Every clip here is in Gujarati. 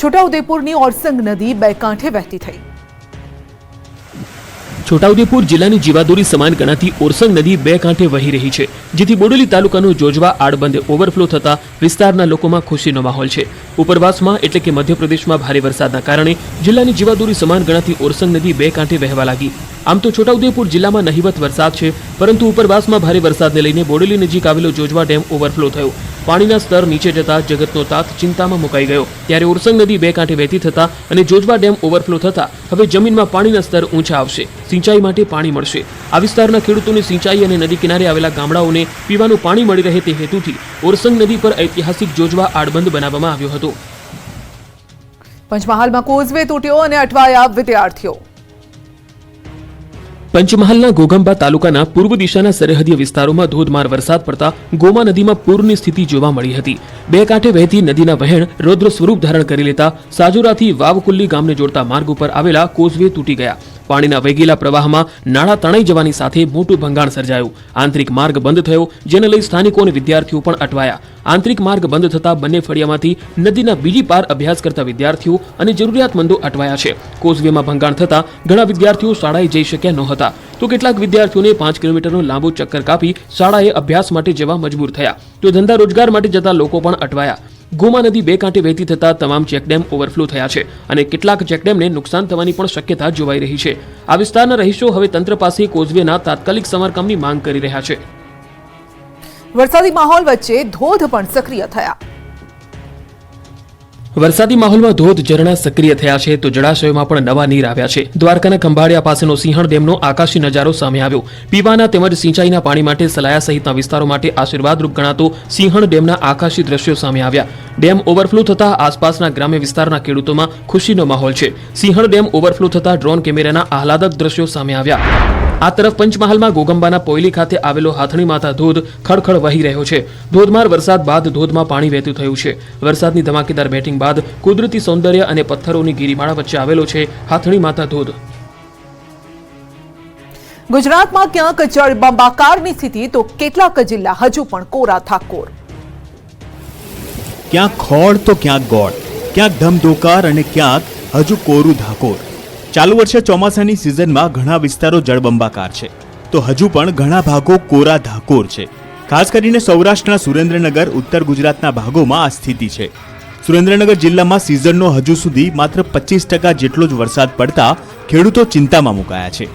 છોટાઉદેપુરની ઓરસંગ નદી બે કાંઠે વહેતી થઈ. છોટાઉદેપુર જિલ્લાની જીવાદોરી સમાન ગણાતી ઓરસંગ નદી બે કાંઠે વહી રહી છે, જેથી બોડેલી તાલુકાનું જોજવા આડબંધ ઓવરફ્લો થતા વિસ્તારના લોકોમાં ખુશીનો માહોલ છે. ઉપરવાસમાં એટલે કે મધ્યપ્રદેશમાં ભારે વરસાદના કારણે જિલ્લાની જીવાદોરી સમાન ગણાતી ઓરસંગ નદી બે કાંઠે વહેવા લાગી. આમ તો છોટાઉદેપુર જિલ્લામાં નહિવત વરસાદ છે, પરંતુ ઉપરવાસમાં ભારે વરસાદને લઈને બોડેલી નજીક આવેલો જોજવા ડેમ ઓવરફ્લો થયો. પાણીના સ્તર નીચે જતા જગતનો તાત ચિંતામાં મુકાઈ ગયો. ત્યારે ઓરસંગ નદી બે કાંઠે વહેતી થતા અને જોજવા ડેમ ઓવરફ્લો થતા હવે જમીનમાં પાણીના સ્તર ઊંચા આવશે. સિંચાઈ માટે પાણી મળશે. આ વિસ્તારના ખેડૂતોની સિંચાઈ અને નદી કિનારે આવેલા ગામડાઓને પીવાનું પાણી મળી રહે તે હેતુથી ઓરસંગ નદી પર ઐતિહાસિક જોજવા આડબંધ બનાવવામાં આવ્યો હતો. પંચમહાલમાં કોઝવે તૂટ્યો અને અટવાયા વિદ્યાર્થીઓ પંચમહાલના ગોગંબા તાલુકાના પૂર્વ દિશાના સરહદીય વિસ્તારોમાં ધોધમાર વરસાદ પડતા ગોમા નદીમાં પૂરની સ્થિતિ જોવા મળી હતી. બે કાંઠે વહેતી નદીના વહેણ રૌદ્ર સ્વરૂપ ધારણ કરી લેતા સાજુરાથી વાવકુલ્લી ગામને જોડતા માર્ગ ઉપર આવેલા કોઝવે તૂટી ગયા. પાણીના વેગીલા પ્રવાહમાં નાળા તણાઈ જવાની સાથે મોટું ભંગાણ સર્જાયું. આંતરિક માર્ગ બંધ થયો, જેને લઈ સ્થાનિકો અને વિદ્યાર્થીઓ પણ અટવાયા. આંતરિક માર્ગ બંધ થતા બંને ફળિયામાંથી નદીના બીજી પાર અભ્યાસ કરતા વિદ્યાર્થીઓ અને જરૂરિયાતમંદો અટવાયા છે. કોઝવેમાં ભંગાણ થતા ઘણા વિદ્યાર્થીઓ શાળાએ જઈ શક્યા નહોતા. તો કેટલાક વિદ્યાર્થીઓને પાંચ કિલોમીટરનો લાંબો ચક્કર કાપી શાળાએ અભ્યાસ માટે જવા મજબૂર થયા. તો ધંધા રોજગાર માટે જતા લોકો પણ અટવાયા. ગોમા નદી બે કાંઠે વહેતી થતા તમામ ચેકડેમ ઓવરફ્લો થયા છે અને કેટલાક ચેકડેમને નુકસાન થવાની પણ શક્યતા જોવાઈ રહી છે. આ વિસ્તારના રહીશો હવે તંત્ર પાસે કોઝવેના તાત્કાલિક સમારકામની માંગ કરી રહ્યા છે. વરસાદી માહોલ વચ્ચે ધોધ પણ સક્રિય થયા. વરસાદી માહોલમાં ધોધ ઝરણા સક્રિય થયા છે તો જળાશયોમાં પણ નવા નીર આવ્યા છે. દ્વારકાના ખંભાળિયા પાસેનો સિંહણ ડેમનો આકાશી નજારો સામે આવ્યો. પીવાના તેમજ સિંચાઈના પાણી માટે સલાયા સહિતના વિસ્તારો માટે આશીર્વાદરૂપ ગણાતો સિંહણ ડેમના આકાશી દ્રશ્યો સામે આવ્યા. ડેમ ઓવરફ્લો થતા આસપાસના ગ્રામ્ય વિસ્તારના ખેડૂતોમાં ખુશીનો માહોલ છે. સિંહણ ડેમ ઓવરફ્લો થતા ડ્રોન કેમેરાના આહલાદક દ્રશ્યો સામે આવ્યા. આ તરફ પંચમહાલમાં ગોગંબાના પોયલી ખાતે આવેલો હાથણી માતા ધોધ ખડખડ વહી રહ્યો છે. ધોધમાર વરસાદ બાદ ધોધમાં પાણી વહેતું થયું છે. વરસાદની ધમાકેદાર બેટિંગ બાદ કુદરતી સૌંદર્ય અને પથ્થરોની ગિરિમાળા વચ્ચે આવેલો છે હાથણી માતા ધોધ. ગુજરાતમાં ક્યાંક જળબંબાકારની સ્થિતિ તો કેટલાક જિલ્લા હજુ પણ કોરા થાકોર ક્યાંક ખોળ તો ક્યાંક ગોળ. ક્યાંક ધમધોકાર અને ક્યાંક હજુ કોરું ધાકોર. ચાલુ વર્ષે ચોમાસાની સિઝનમાં ઘણા વિસ્તારો જળબંબાકાર છે. તો હજુ પણ ઘણા ભાગો કોરા ધાકોર છે. ખાસ કરીને સૌરાષ્ટ્રના સુરેન્દ્રનગર, ઉત્તર ગુજરાતના ભાગોમાં આ સ્થિતિ છે. સુરેન્દ્રનગર જિલ્લામાં સિઝનનો હજુ સુધી માત્ર પચીસ ટકા જેટલો જ વરસાદ પડતા ખેડૂતો ચિંતામાં મુકાયા છે.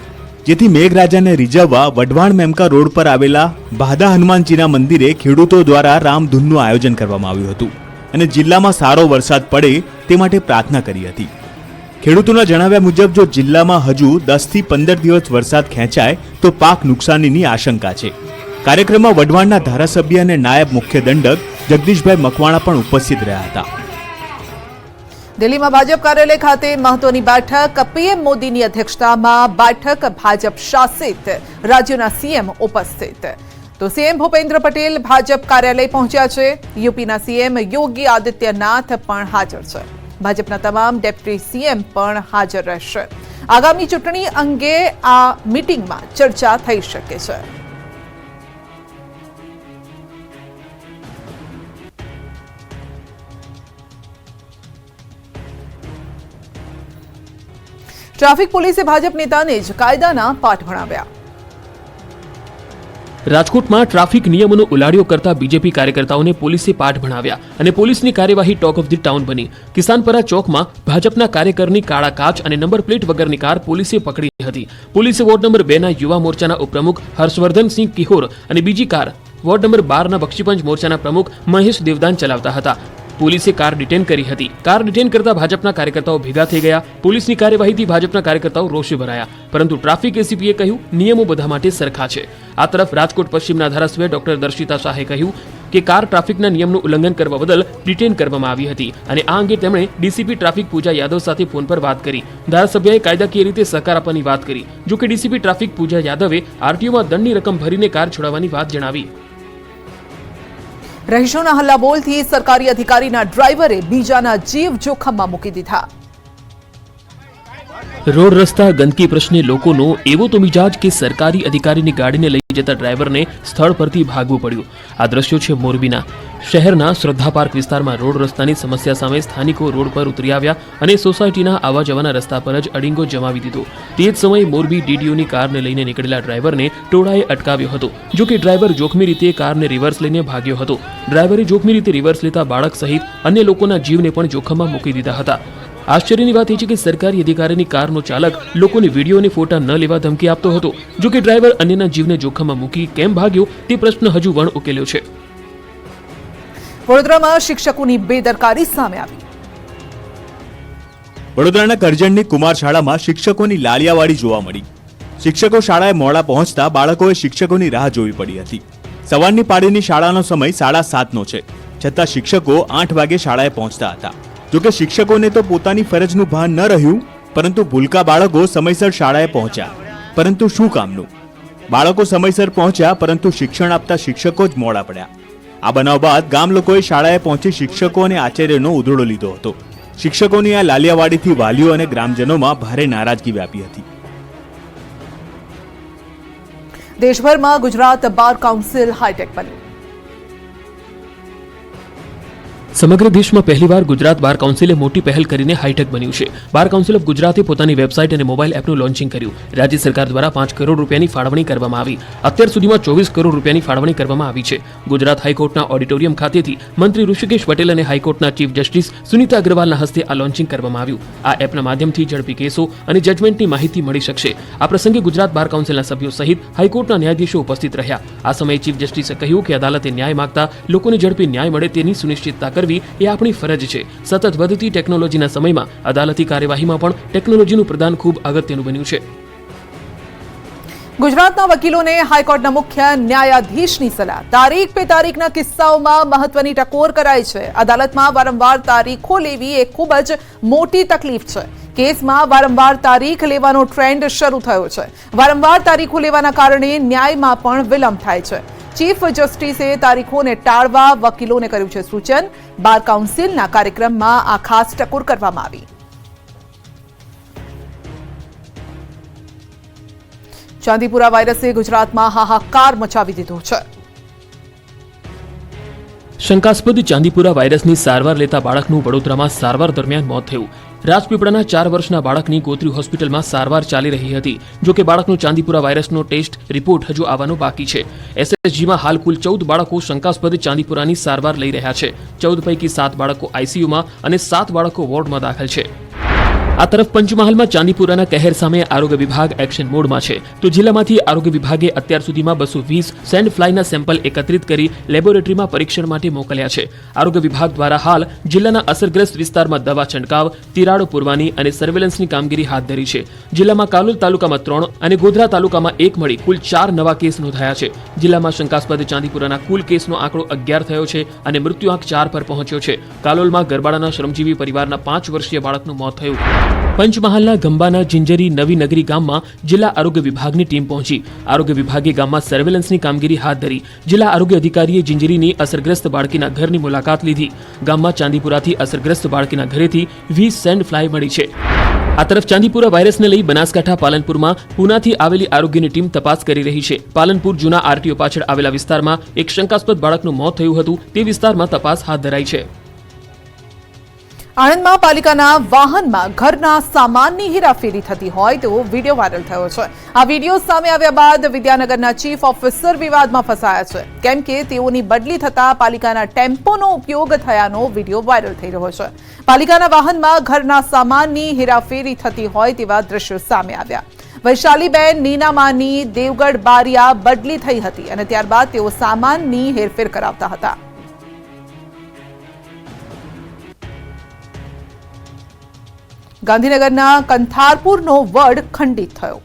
જેથી મેઘરાજાને રીઝવવા વઢવાણ મેમકા રોડ પર આવેલા બાધા હનુમાનજીના મંદિરે ખેડૂતો દ્વારા રામધૂનનું આયોજન કરવામાં આવ્યું હતું. અને જિલ્લામાં સારો વરસાદ પડે તે માટે પ્રાર્થના કરી હતી. ખેડૂતોના જણાવ્યા મુજબ, જો જિલ્લામાં હજુ દસથી પંદર દિવસ વરસાદ ખેંચાય, તો પાક નુકસાનીની આશંકા છે. કાર્યક્રમમાં વઢવાણના ધારાસભ્ય અને નાયબ મુખ્ય દંડક જગદીશભાઈ મકવાણા પણ ઉપસ્થિત રહ્યા હતા. દિલ્હીમાં ભાજપ કાર્યાલય ખાતે મહત્વની બેઠક, પીએમ મોદીની અધ્યક્ષતામાં બેઠક ભાજપ શાસિત, રાજ્યોના સીએમ ઉપસ્થિત. તો સીએમ ભૂપેન્દ્ર પટેલ ભાજપ કાર્યાલય પહોંચ્યા છે. યુપીના સીએમ યોગી આદિત્યનાથ પણ હાજર છે. ભાજપના તમામ ડેપ્યુટી સીએમ પણ હાજર રહેશે. આગામી ચૂંટણી અંગે આ મીટિંગમાં ચર્ચા થઈ શકે છે. ટ્રાફિક પોલીસે ભાજપ નેતાને જ કાયદાના પાઠ ભણાવ્યા. રાજકોટમાં ટ્રાફિક નિયમોનો ઉલાડ્યો કરતા બીજેપી કાર્યકર્તાઓને પોલીસે પાઠ ભણાવ્યા અને પોલીસની કાર્યવાહી ટોક ઓફ ધી ટાઉન બની. કિસાનપરા ચોકમાં ભાજપના કાર્યકરની કાળા કાચ અને નંબર પ્લેટ વગરની કાર પોલીસે પકડી હતી. પોલીસે વોર્ડ નંબર બે ના યુવા મોરચાના ઉપપ્રમુખ હર્ષવર્ધનસિંહ કિહોર અને બીજી કાર વોર્ડ નંબર બારના બક્ષીપંચ મોરચાના પ્રમુખ મહેશ દેવદાન ચલાવતા હતા. પોલીસે કાર ડિટેન કરી હતી. કાર ડિટેન કરતા ભાજપના કાર્યકર્તાઓ ભેગા થઈ ગયા. પોલીસની કાર્યવાહીથી ભાજપના કાર્યકર્તાઓ રોષે ભરાયા. પરંતુ ટ્રાફિક એસીપીએ કહ્યું, નિયમો બધા માટે સરખા છે. આ તરફ રાજકોટ પશ્ચિમના ધારાસભ્ય ડોક્ટર દર્શિતા શાહે કહ્યું કે કાર ટ્રાફિકના નિયમનું ઉલ્લંઘન કરવા બદલ ડિટેન કરવામાં આવી હતી અને આ અંગે તેમણે ડીસીપી ટ્રાફિક પૂજા યાદવ સાથે ફોન પર વાત કરી. ધારાસભ્યએ કાયદાકીય રીતે સહકાર આપવાની વાત કરી. જો કે ડીસીપી ટ્રાફિક પૂજા યાદવે આરટીઓમાં દંડની રકમ ભરીને કાર છોડાવવાની વાત જણાવી. રહીશોના હલ્લાબોલથી સરકારી અધિકારીના ડ્રાઈવરે બીજાના જીવ જોખમમાં મૂકી દીધા. રોડ રસ્તા, ગંદકી પ્રશ્ને લોકોનો, એવો તો મિજાજ કે સરકારી અધિકારીની ગાડીને લઈ જતા ડ્રાઈવરને સ્થળ પરથી ભાગવું પડ્યું. આ દ્રશ્યો છે મોરબીના. શહેરના શ્રદ્ધા પાર્ક વિસ્તારમાં રોડ રસ્તાની સમસ્યા સામે સ્થાનિકો રોડ પર ઉતરી આવ્યા અને સોસાયટીના આવવા જવાના રસ્તા પર જ અડીંગો જમાવી દીધો. તે જ સમયે મોરબી ડીડીઓની કારને લઈને નીકળેલા ડ્રાઈવરને ટોળાએ અટકાવ્યો હતો, જો કે ડ્રાઈવર જોખમી રીતે કારને રિવર્સ લઈને ભાગ્યો હતો. ડ્રાઈવરે જોખમી રીતે રિવર્સ લેતા બાળક સહિત અન્ય લોકોના જીવને પણ જોખમમાં મૂકી દીધા હતા. આશ્ચર્યની વાત એ છે કે સરકારી અધિકારીની કારનો ચાલક લોકોને વીડિયો અને ફોટા ન લેવા ધમકી આપતો હતો. જો કે ડ્રાઈવર અન્યના જીવને જોખમમાં મૂકી કેમ ભાગ્યો તે પ્રશ્ન હજુ વણ ઉકેલ્યો છે. વડોદરામાં શિક્ષકોની બેદરકારી સામે આવી. વડોદરાના કરજણની કુમાર શાળામાં શિક્ષકોની લાલિયાવાડી જોવા મળી. શિક્ષકો શાળાએ મોડા પહોંચતા બાળકોએ શિક્ષકોની રાહ જોવી પડી હતી. સવારની પાડીની શાળાનો સમય સાડા સાતનો છે. છતાં શિક્ષકો આઠ વાગે શાળાએ પહોંચતા હતા. જોકે શિક્ષકોને તો પોતાની ફરજનું ભાન ન રહ્યું, પરંતુ ભૂલકા બાળકો સમયસર શાળાએ પહોંચ્યા. પરંતુ શું કામનું? બાળકો સમયસર પહોંચ્યા, પરંતુ શિક્ષણ આપતા શિક્ષકો જ મોડા પડ્યા. આ બનાવ બાદ ગામ લોકોએ શાળાએ પહોંચી શિક્ષકો અને આચાર્યનો ઉધડો લીધો હતો. શિક્ષકોની આ લાલિયાવાડીથી વાલીઓ અને ગ્રામજનોમાં ભારે નારાજગી વ્યાપી હતી. દેશભરમાં ગુજરાત બાર કાઉન્સિલ હાઈટેક બન્યું સમગ્ર દેશમાં પહેલીવાર ગુજરાત બાર કાઉન્સિલે મોટી પહેલ કરીને હાઈટેક બન્યું છે. બાર કાઉન્સિલ ઓફ ગુજરાતે પોતાની વેબસાઇટ અને મોબાઈલ એપનું લોન્ચિંગ કર્યું. રાજ્ય સરકાર દ્વારા પાંચ કરોડ રૂપિયાની ફાળવણી કરવામાં આવી. અત્યાર સુધીમાં ચોવીસ કરોડ રૂપિયાની ફાળવણી કરવામાં આવી છે. ગુજરાત હાઈકોર્ટના ઓડિટોરિયમ ખાતેથી મંત્રી ઋષિકેશ પટેલ અને હાઈકોર્ટના ચીફ જસ્ટિસ સુનીતા અગ્રવાલના હસ્તે આ લોન્ચિંગ કરવામાં આવ્યું. આ એપના માધ્યમથી ઝડપી કેસો અને જજમેન્ટની માહિતી મળી શકશે. આ પ્રસંગે ગુજરાત બાર કાઉન્સિલના સભ્યો સહિત હાઈકોર્ટના ન્યાયાધીશો ઉપસ્થિત રહ્યા. આ સમયે ચીફ જસ્ટિસે કહ્યું કે અદાલતે ન્યાય માંગતા લોકોને ઝડપી ન્યાય મળે તેની સુનિશ્ચિતતા કરવી એ આપણી ફરજ છે. સતત વધતી ટેકનોલોજીના સમયમાં અદાલતી કાર્યવાહીમાં પણ ટેકનોલોજીનું પ્રદાન ખૂબ અગત્યનું બન્યું છે. ગુજરાતના વકીલોને હાઈકોર્ટના મુખ્ય ન્યાયાધીશની સલાહ. તારીખ પે તારીખના કિસ્સાઓમાં મહત્વની ટકોર કરાય છે. અદાલતમાં વારંવાર તારીખો લેવી એ ખૂબ જ મોટી તકલીફ છે. કેસમાં વારંવાર તારીખ લેવાનો ટ્રેન્ડ શરૂ થયો છે. વારંવાર તારીખો લેવાના કારણે ન્યાયમાં પણ વિલંબ થાય છે. ચીફ જસ્ટિસે તારીખોને ટાળવા વકીલોને કર્યું છે સૂચન. બાર કાઉન્સિલના કાર્યક્રમમાં આ ખાસ ટકોર કરવામાં આવી. ચાંદીપુરા વાયરસે ગુજરાતમાં હાહાકાર મચાવી દીધો છે. શંકાસ્પદ ચાંદીપુરા વાયરસની સારવાર લેતા બાળકનું વડોદરામાં સારવાર દરમિયાન મોત થયું. રાજપીપળાના ચાર વર્ષના બાળકની ગોત્રી હોસ્પિટલમાં સારવાર ચાલી રહી હતી. જો કે બાળકનો ચાંદીપુરા વાયરસનો ટેસ્ટ રિપોર્ટ હજુ આવવાનો બાકી છે. એસએસજીમાં હાલ કુલ ચૌદ બાળકો શંકાસ્પદ ચાંદીપુરાની સારવાર લઈ રહ્યા છે. ચૌદ પૈકી સાત બાળકો આઈસીયુમાં અને સાત બાળકો વોર્ડમાં દાખલ છે. આ તરફ પંચમહાલમાં ચાંદીપુરાના કહેર સામે આરોગ્ય વિભાગ એક્શન મોડમાં છે. તો જિલ્લામાંથી આરોગ્ય વિભાગે અત્યાર સુધીમાં બસો વીસ સેન્ડ ફ્લાયના સેમ્પલ એકત્રિત કરી લેબોરેટરીમાં પરીક્ષણ માટે મોકલ્યા છે. આરોગ્ય વિભાગ દ્વારા હાલ જિલ્લાના અસરગ્રસ્ત વિસ્તારમાં દવા છંટકાવ, તિરાડો પૂરવાની અને સર્વેલન્સની કામગીરી હાથ ધરી છે. જિલ્લામાં કાલોલ તાલુકામાં ત્રણ અને ગોધરા તાલુકામાં એક મળી કુલ ચાર નવા કેસ નોંધાયા છે. જિલ્લામાં શંકાસ્પદ ચાંદીપુરાના કુલ કેસનો આંકડો અગિયાર થયો છે અને મૃત્યુઆંક ચાર પર પહોંચ્યો છે. કાલોલમાં ગરબાડાના શ્રમજીવી પરિવારના પાંચ વર્ષીય બાળકનું મોત થયું. પંચમહાલના ગંબાના જિંજરી નવી નગરી ગામમાં જિલ્લા આરોગ્ય વિભાગની ટીમ પહોંચી. આરોગ્ય વિભાગે ગામમાં સર્વેલન્સની કામગીરી હાથ ધરી. જિલ્લા આરોગ્ય અધિકારીએ જિંજરીની અસરગ્રસ્ત બાળકીના ઘરની મુલાકાત લીધી. ગામમાં ચાંદીપુરાથી અસરગ્રસ્ત બાળકીના ઘરેથી વીસ સેન્ડ ફ્લાય મળી છે. આ તરફ ચાંદીપુરા વાયરસને લઈ બનાસકાંઠા પાલનપુરમાં પુનાથી આવેલી આરોગ્યની ટીમ તપાસ કરી રહી છે. પાલનપુર જૂના આરટીઓ પાછળ આવેલા વિસ્તારમાં એક શંકાસ્પદ બાળકનું મોત થયું હતું. તે વિસ્તારમાં તપાસ હાથ ધરાઈ છે. આણંદમાં પાલિકાના વાહનમાં ઘરના સામાનની હેરાફેરી થતી હોય તેવો વીડિયો વાયરલ થયો છે. આ વીડિયો સામે આવ્યા બાદ વિદ્યાનગરના ચીફ ઓફિસર વિવાદમાં ફસાયા છે. કેમ કે તેઓની બદલી થતા પાલિકાના ટેમ્પોનો ઉપયોગ થયાનો વીડિયો વાયરલ થઈ રહ્યો છે. પાલિકાના વાહનમાં ઘરના સામાનની હેરાફેરી થતી હોય તેવા દ્રશ્યો સામે આવ્યા. વૈશાલીબેન નીનામાની દેવગઢ બારિયા બદલી થઈ હતી અને ત્યારબાદ તેઓ સામાનની હેરફેર કરાવતા હતા. ગાંધીનગરના કંથારપુરનો વડ ખંડિત થયો.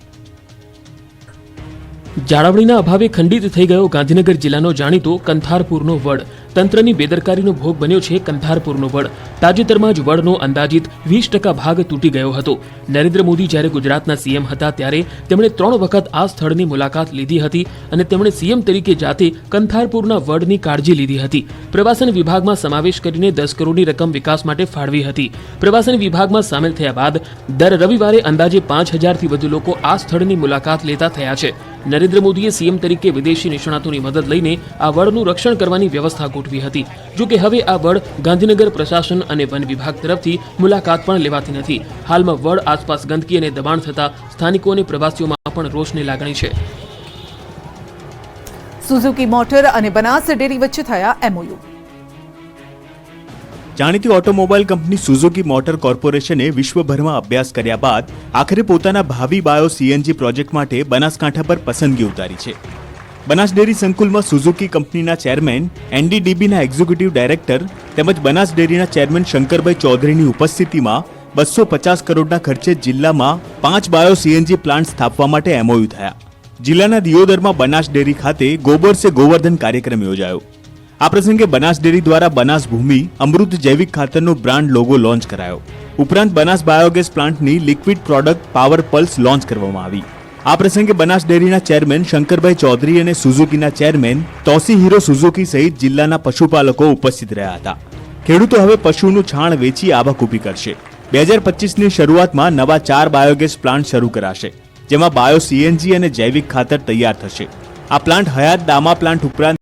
જાળવણીના અભાવે ખંડિત થઈ ગયો ગાંધીનગર જિલ્લાનો જાણીતો કંથારપુરનો વડ. તંત્રની બેદરકારીનો ભોગ બન્યો છે કંથારપુરનો વડ. તાજેતરમાં જ વડનો અંદાજિત વીસ ટકા ભાગ તૂટી ગયો હતો. નરેન્દ્ર મોદી જ્યારે ગુજરાતના સીએમ હતા ત્યારે તેમણે ત્રણ વખત આ સ્થળની મુલાકાત લીધી હતી અને તેમણે સીએમ તરીકે જાતે કંથારપુરના વડની કાળજી લીધી હતી. પ્રવાસન વિભાગમાં સમાવેશ કરીને દસ કરોડની રકમ વિકાસ માટે ફાળવી હતી. પ્રવાસન વિભાગમાં સામેલ થયા બાદ દર રવિવારે અંદાજે પાંચ હજારથી વધુ લોકો આ સ્થળની મુલાકાત લેતા થયા છે. નરેન્દ્ર મોદીએ સીએમ તરીકે વિદેશી નિષ્ણાતોની મદદ લઈને આ વડનું રક્ષણ કરવાની વ્યવસ્થા ગોઠવી હતી. જો કે હવે આ વડ ગાંધીનગર પ્રશાસન અને વન વિભાગ તરફથી મુલાકાત પણ લેવાતી નથી. હાલમાં વડ આસપાસ ગંદકી અને દબાણ થતા સ્થાનિકો અને પ્રવાસીઓમાં પણ રોષની લાગણી છે. સુઝુકી મોટર અને બનાસ ડેરી વચ્ચે થયા એમઓયુ જાણીતી ઓટોમોબાઈલ કંપની સુઝુકી મોટર કોર્પોરેશને વિશ્વભરમાં અભ્યાસ કર્યા બાદ આખરે પોતાના ભાવિ બાયો સીએનજી પ્રોજેક્ટ માટે બનાસકાંઠા પર પસંદગી ઉતારી છે. બનાસ ડેરી સંકુલમાં સુઝુકી કંપનીના ચેરમેન, એનડીડીબીના એક્ઝિક્યુટિવ ડાયરેક્ટર તેમજ બનાસ ડેરીના ચેરમેન શંકરભાઈ ચૌધરીની ઉપસ્થિતિમાં બસો પચાસ કરોડના ખર્ચે જિલ્લામાં પાંચ બાયો સીએનજી પ્લાન્ટ સ્થાપવા માટે એમઓયુ થયા. જિલ્લાના દિયોદરમાં બનાસ ડેરી ખાતે ગોબર સે ગોવર્ધન કાર્યક્રમ યોજાયો. આ પ્રસંગે બનાસ ડેરી દ્વારા બનાસ ભૂમિ, અમૃત જૈવિક ખાતરનો બ્રાન્ડ લોગો લોન્ચ કરાયો. ઉપરાંત બનાસ બાયોગેસ પ્લાન્ટની liquid product power pulse launch કરવામાં આવી. આ પ્રસંગે બનાસ ડેરીના ચેરમેન શંકરભાઈ ચૌધરી અને સુઝુકીના ચેરમેન તોસીહીરો સુઝુકી સહિત જિલ્લાના પશુપાલકો ઉપસ્થિત રહ્યા હતા. ખેડૂતો હવે પશુનું છાણ વેચી આવક ઊભી કરશે. બે હજાર પચીસની શરૂઆતમાં નવા ચાર બાયોગેસ પ્લાન્ટ શરૂ કરાશે, જેમાં બાયો સીએનજી અને જૈવિક ખાતર તૈયાર થશે. આ પ્લાન્ટ હયાત દામા પ્લાન્ટ ઉપરાંત